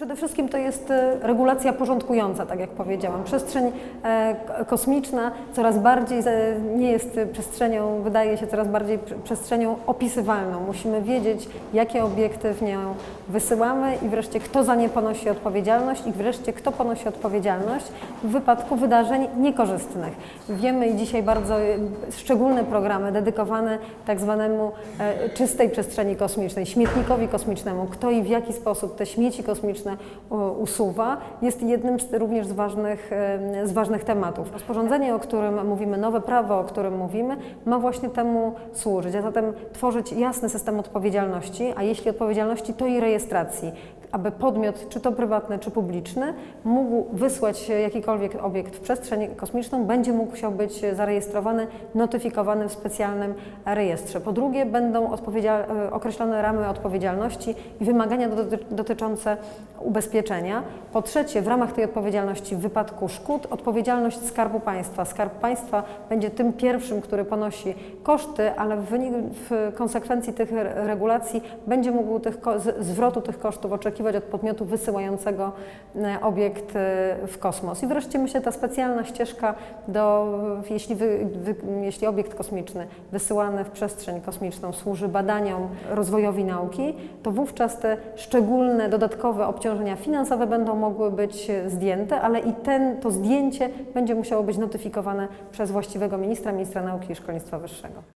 Przede wszystkim to jest e, regulacja porządkująca, tak jak powiedziałam. Przestrzeń e, kosmiczna coraz bardziej nie jest przestrzenią, wydaje się coraz bardziej pr- przestrzenią opisywalną. Musimy wiedzieć, jakie obiekty w nią wysyłamy i wreszcie kto za nie ponosi odpowiedzialność i wreszcie kto ponosi odpowiedzialność w wypadku wydarzeń niekorzystnych. Wiemy i dzisiaj bardzo e, szczególne programy dedykowane tak zwanemu czystej przestrzeni kosmicznej, śmietnikowi kosmicznemu, kto i w jaki sposób te śmieci kosmiczne usuwa, jest jednym z, również z ważnych, z ważnych tematów. Rozporządzenie, o którym mówimy, nowe prawo, o którym mówimy, ma właśnie temu służyć, a zatem tworzyć jasny system odpowiedzialności, a jeśli odpowiedzialności, to i rejestracji aby podmiot, czy to prywatny, czy publiczny, mógł wysłać jakikolwiek obiekt w przestrzeń kosmiczną, będzie mógł musiał być zarejestrowany, notyfikowany w specjalnym rejestrze. Po drugie, będą e, określone ramy odpowiedzialności i wymagania doty- dotyczące ubezpieczenia. Po trzecie, w ramach tej odpowiedzialności w wypadku szkód, odpowiedzialność Skarbu Państwa. Skarb Państwa będzie tym pierwszym, który ponosi koszty, ale w, w konsekwencji tych re- regulacji będzie mógł tych, zwrotu tych kosztów oczekiwać od podmiotu wysyłającego e, obiekt e, w kosmos. I wreszcie myślę, ta specjalna ścieżka, do, jeśli, wy, wy, jeśli obiekt kosmiczny wysyłany w przestrzeń kosmiczną służy badaniom, rozwojowi nauki, to wówczas te szczególne, dodatkowe obciążenia finansowe będą mogły być zdjęte, ale i ten, to zdjęcie będzie musiało być notyfikowane przez właściwego ministra, ministra nauki i szkolnictwa wyższego.